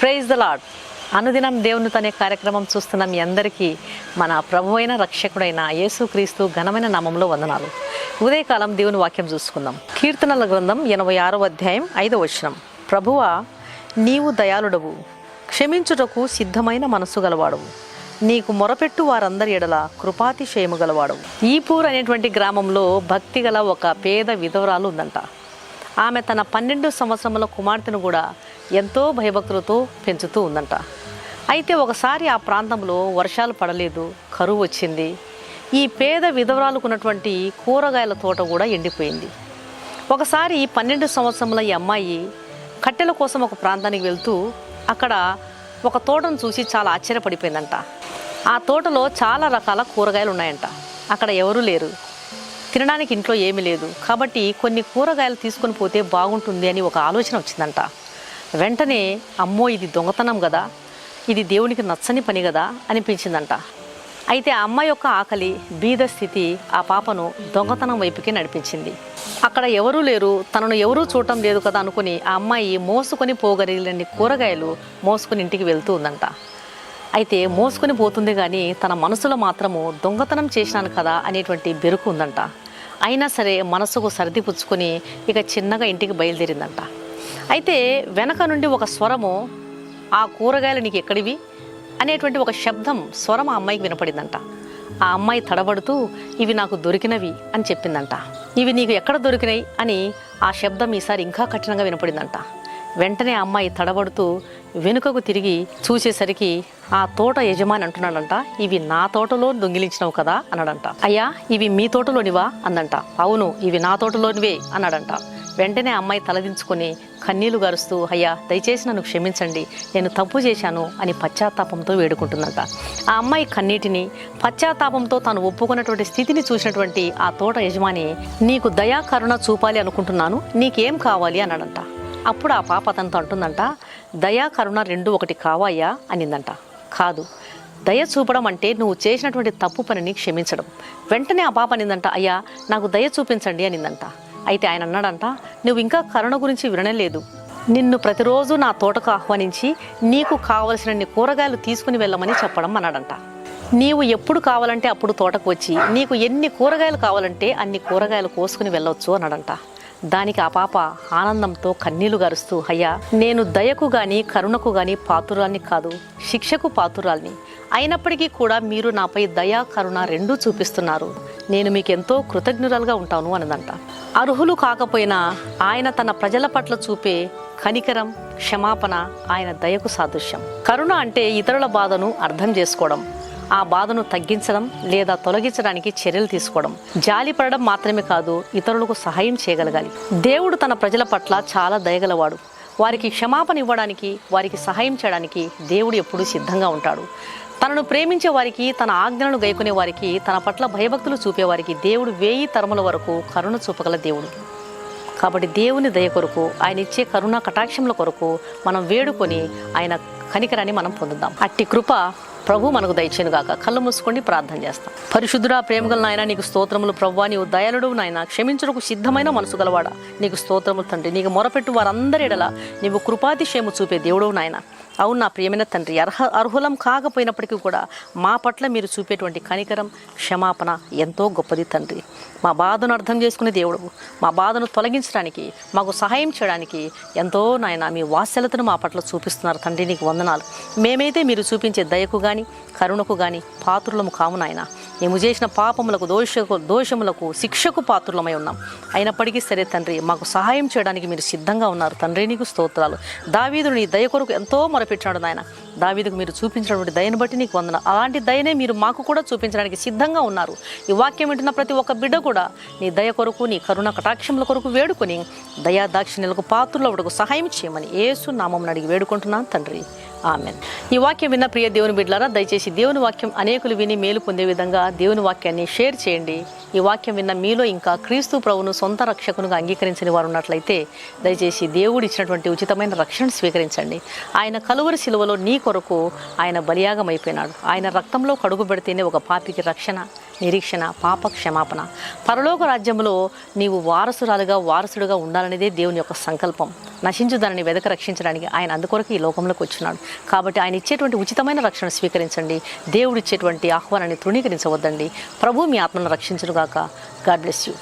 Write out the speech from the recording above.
Praise the lord అనుదినం దేవుని తనే కార్యక్రమం చూస్తున్న మీ అందరికీ మన ప్రభు అయిన రక్షకుడైన యేసుక్రీస్తు ఘనమైన నామంలో వందనాలు. ఉదయకాలం దేవుని వాక్యం చూసుకుందాం. కీర్తనల గ్రంథం ఎనభై ఆరో అధ్యాయం ఐదవ వచనం. ప్రభువా నీవు దయాళుడవు. క్షమించుటకు సిద్ధమైన మనస్సు గలవాడవు. నీకు మొరపెట్టు వారందరి ఎడల కృపాతిశయము గలవాడవు. ఈపూర్ అనేటువంటి గ్రామంలో భక్తి గల ఒక పేద విధవరాలు ఉందంట. ఆమె తన పన్నెండు సంవత్సరముల కుమార్తెను కూడా ఎంతో భయభక్తులతో పెంచుతూ ఉందంట. అయితే ఒకసారి ఆ ప్రాంతంలో వర్షాలు పడలేదు కరువు వచ్చింది. ఈ పేద విధవరాలుకున్నటువంటి కూరగాయల తోట కూడా ఎండిపోయింది. ఒకసారి పన్నెండు సంవత్సరముల ఈ అమ్మాయి కట్టెల కోసం ఒక ప్రాంతానికి వెళ్తూ అక్కడ ఒక తోటను చూసి చాలా ఆశ్చర్యపడిపోయిందంట. ఆ తోటలో చాలా రకాల కూరగాయలు ఉన్నాయంట. అక్కడ ఎవరూ లేరు. తినడానికి ఇంట్లో ఏమీ లేదు. కాబట్టి కొన్ని కూరగాయలు తీసుకొని పోతే బాగుంటుంది అని ఒక ఆలోచన వచ్చిందంట. వెంటనే అమ్మో ఇది దొంగతనం కదా ఇది దేవునికి నచ్చని పని కదా అనిపించిందంట అయితే ఆ అమ్మాయి యొక్క ఆకలి బీద స్థితి ఆ పాపను దొంగతనం వైపుకి నడిపించింది. అక్కడ ఎవరూ లేరు తనను ఎవరూ చూడటం లేదు కదా అనుకుని ఆ అమ్మాయి మోసుకొని పోగలిగిన కూరగాయలు మోసుకొని ఇంటికి వెళ్తూ ఉందంట. అయితే మోసుకొని పోతుంది కానీ తన మనసులో మాత్రము దొంగతనం చేసినాను కదా అనేటువంటి బెరుకు ఉందంట. అయినా సరే మనసుకు సర్ది పుచ్చుకొని ఇక చిన్నగా ఇంటికి బయలుదేరిందంట. అయితే వెనక నుండి ఒక స్వరము ఆ కూరగాయలు నీకు ఎక్కడివి? అనేటువంటి ఒక శబ్దం స్వరం ఆ అమ్మాయికి వినపడిందంట. ఆ అమ్మాయి తడబడుతూ ఇవి నాకు దొరికినవి అని చెప్పిందంట. ఇవి నీకు ఎక్కడ దొరికినాయి? అని ఆ శబ్దం ఈసారి ఇంకా కఠినంగా వినపడిందంట. వెంటనే ఆ అమ్మాయి తడబడుతూ వెనుకకు తిరిగి చూసేసరికి ఆ తోట యజమాని అంటున్నాడంట ఇవి నా తోటలో దొంగిలించినవు కదా అన్నాడంట. అయ్యా ఇవి మీ తోటలోనివా? అందంట అవును ఇవి నా తోటలోనివే అన్నాడంట. వెంటనే అమ్మాయి తలదించుకొని కన్నీళ్ళు గారుస్తూ అయ్యా దయచేసి నన్ను క్షమించండి నేను తప్పు చేశాను అని పశ్చాత్తాపంతో వేడుకుంటుందంట. ఆ అమ్మాయి కన్నీటిని పశ్చాత్తాపంతో తాను ఒప్పుకున్నటువంటి స్థితిని చూసినటువంటి ఆ తోట యజమాని నీకు దయా కరుణ చూపాలి అనుకుంటున్నాను నీకేం కావాలి అన్నాడంట. అప్పుడు ఆ పాప అతనితో అంటుందంట దయా కరుణ రెండు ఒకటి కావాయా అనిందంట. కాదు దయ చూపడం అంటే నువ్వు చేసినటువంటి తప్పు పనిని క్షమించడం. వెంటనే ఆ పాప అనిందంట అయ్యా నాకు దయ చూపించండి అనిందంట. అయితే ఆయన అన్నాడంట నువ్వు ఇంకా కరుణ గురించి వినలేదు నిన్ను ప్రతిరోజు నా తోటకు ఆహ్వానించి నీకు కావలసినన్ని కూరగాయలు తీసుకుని వెళ్ళమని చెప్పడం అన్నాడంట. నీవు ఎప్పుడు కావాలంటే అప్పుడు తోటకు వచ్చి నీకు ఎన్ని కూరగాయలు కావాలంటే అన్ని కూరగాయలు కోసుకుని వెళ్ళవచ్చు అన్నాడంట. దానికి ఆ పాప ఆనందంతో కన్నీళ్ళు గరుస్తూ అయ్యా నేను దయకు గాని కరుణకు గాని పాతురాల్ని కాదు శిక్షకు పాతురాల్ని. అయినప్పటికీ కూడా మీరు నాపై దయా కరుణ రెండూ చూపిస్తున్నారు. నేను మీకు ఎంతో కృతజ్ఞురాలుగా ఉంటాను అన్నదంట. అర్హులు కాకపోయినా ఆయన తన ప్రజల పట్ల చూపే కనికరం క్షమాపణ ఆయన దయకు సాదృశ్యం. కరుణ అంటే ఇతరుల బాధను అర్థం చేసుకోవడం. ఆ బాధను తగ్గించడం లేదా తొలగించడానికి చర్యలు తీసుకోవడం. జాలి పడడం మాత్రమే కాదు ఇతరులకు సహాయం చేయగలగాలి. దేవుడు తన ప్రజల పట్ల చాలా దయగలవాడు. వారికి క్షమాపణ ఇవ్వడానికి వారికి సహాయం చేయడానికి దేవుడు ఎప్పుడూ సిద్ధంగా ఉంటాడు. తనను ప్రేమించే వారికి తన ఆజ్ఞలను గైకునే వారికి తన పట్ల భయభక్తులు చూపేవారికి దేవుడు వేయి తరముల వరకు కరుణ చూపగల దేవుడు. కాబట్టి దేవుని దయ కొరకు ఆయన ఇచ్చే కరుణ కటాక్షముల కొరకు మనం వేడుకొని ఆయన కనికరాన్ని మనం పొందుదాం. అట్టి కృప ప్రభు మనకు దయచేను గాక. కళ్ళు మూసుకొని ప్రార్థన చేస్తాం. పరిశుద్ధుడా ప్రేమగల నాయన నీకు స్తోత్రములు ప్రభు నీవు దయాళుడు నాయన. క్షమించుటకు సిద్ధమైన మనసు గలవాడా? నీకు స్తోత్రములు తండ్రి. నీకు మొరపెట్టు వారందరి ఎడల నీవు కృపాతిశయము చూపే దేవుడు నాయన. అవును నా ప్రియమైన తండ్రి అర్హ అర్హులం కాకపోయినప్పటికీ కూడా మా పట్ల మీరు చూపేటువంటి కనికరం క్షమాపణ ఎంతో గొప్పది తండ్రి. మా బాధను అర్థం చేసుకునే దేవుడు మా బాధను తొలగించడానికి మాకు సహాయం చేయడానికి ఎంతో నాయన మీ వాత్సలతను మా పట్ల చూపిస్తున్నారు తండ్రి. నీకు వందనాలు. మేమైతే మీరు చూపించే దయకు కానీ కరుణకు కానీ పాత్రులము కావున ఆయన మేము చేసిన పాపములకు దోషకు దోషములకు శిక్షకు పాత్రులమై ఉన్నాం. అయినప్పటికీ సరే తండ్రి మాకు సహాయం చేయడానికి మీరు సిద్ధంగా ఉన్నారు. తండ్రి నీకు స్తోత్రాలు. దావీదుడు నీ దయ కొరకు ఎంతో మొరపెట్టాడు నాయన. దావీదుకు మీరు చూపించినటువంటి దయను బట్టి నీకు వందన అలాంటి దయనే మీరు మాకు కూడా చూపించడానికి సిద్ధంగా ఉన్నారు. ఈ వాక్యం వింటున్న ప్రతి ఒక్క బిడ్డ కూడా నీ దయ కొరకు నీ కరుణ కటాక్షముల కొరకు వేడుకొని దయా దాక్షిణ్యులకు పాత్రులకు సహాయం చేయమని ఏసు నామం అడిగి వేడుకుంటున్నాను తండ్రి. ఆమెన్. ఈ వాక్యం విన్న ప్రియ దేవుని బిడ్డలారా దయచేసి దేవుని వాక్యం అనేకులు విని మేలు పొందే విధంగా దేవుని వాక్యాన్ని షేర్ చేయండి. ఈ వాక్యం విన్న మీలో ఇంకా క్రీస్తు ప్రభును సొంత రక్షకునుగా అంగీకరించిన వారు ఉన్నట్లయితే దయచేసి దేవుడు ఇచ్చినటువంటి ఉచితమైన రక్షణ స్వీకరించండి. ఆయన కలువరి శిలువలో నీ కొరకు ఆయన బలియాగం అయిపోయినాడు. ఆయన రక్తంలో కడుగు పెడితేనే ఒక పాపికి రక్షణ. నిరీక్షణ పాప క్షమాపణ పరలోక రాజ్యంలో నీవు వారసురాలుగా వారసుడుగా ఉండాలనేదే దేవుని యొక్క సంకల్పం. నశించు దానిని వెదక రక్షించడానికి ఆయన అందుకొరకు ఈ లోకంలోకి వచ్చినాడు. కాబట్టి ఆయన ఇచ్చేటువంటి ఉచితమైన రక్షణ స్వీకరించండి. దేవుడు ఇచ్చేటువంటి ఆహ్వానాన్ని తృణీకరించవద్దండి. ప్రభు మీ ఆత్మను రక్షించడుగాక గాడ్ బ్లెస్ యూ.